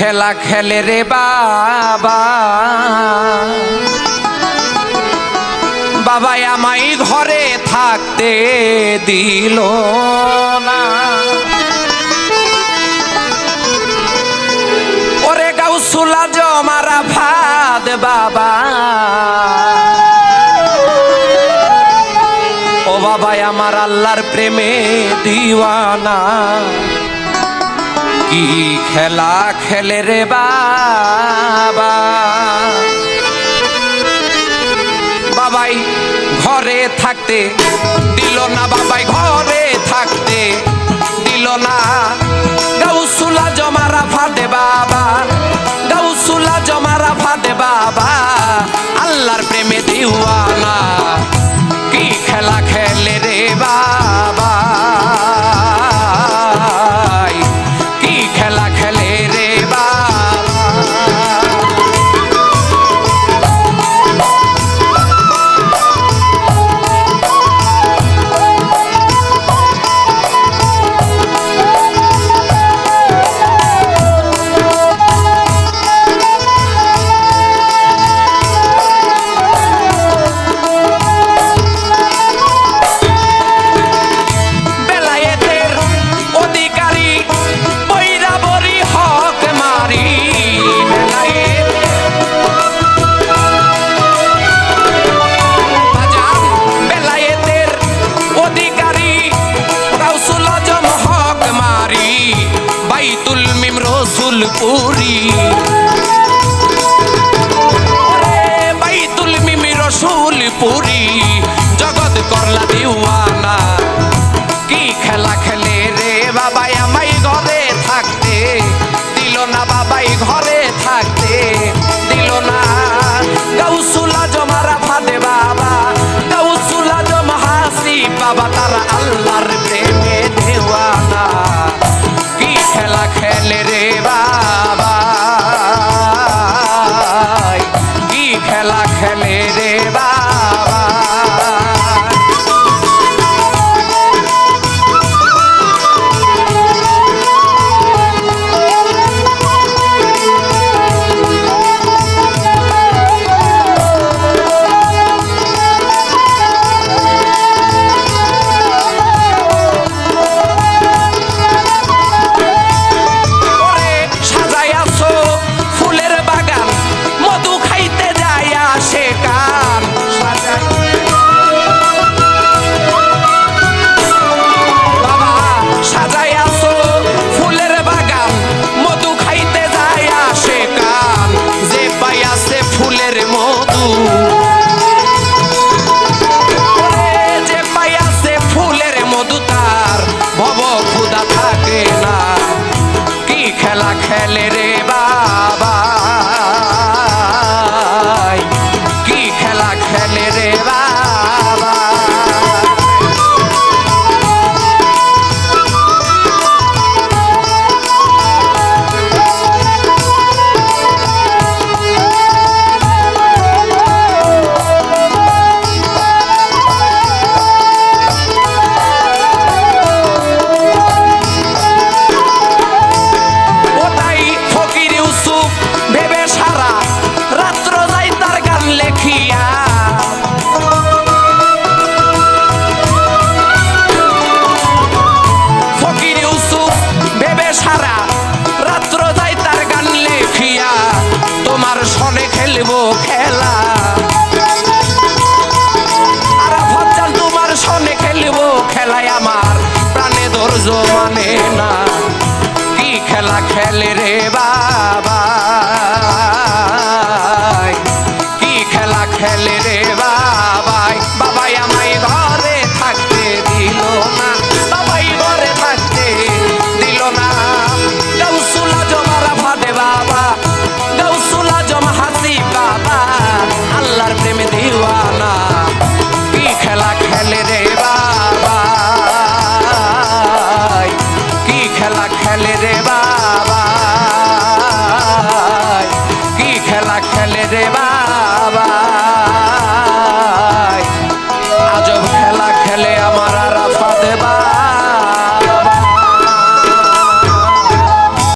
খেলা খেলে রে বাবা। বাবা আমাই ঘরে থাকতে দিল না। ওরে গাউসুলা জমারা ভাদ বাবা। ও বাবা আমার আল্লাহর প্রেমে দিওয়ানা। কি খেলা খেলে রে বাবা? বাবাই ঘরে থাকতে দিল না, বাবাই ঘরে থাকতে দিল না। গাউসুলা জমারা ফাটে পুরি জগৎ করলা দিওয়ালা কি খেলা খেলে রে বাবা বলবো Baba.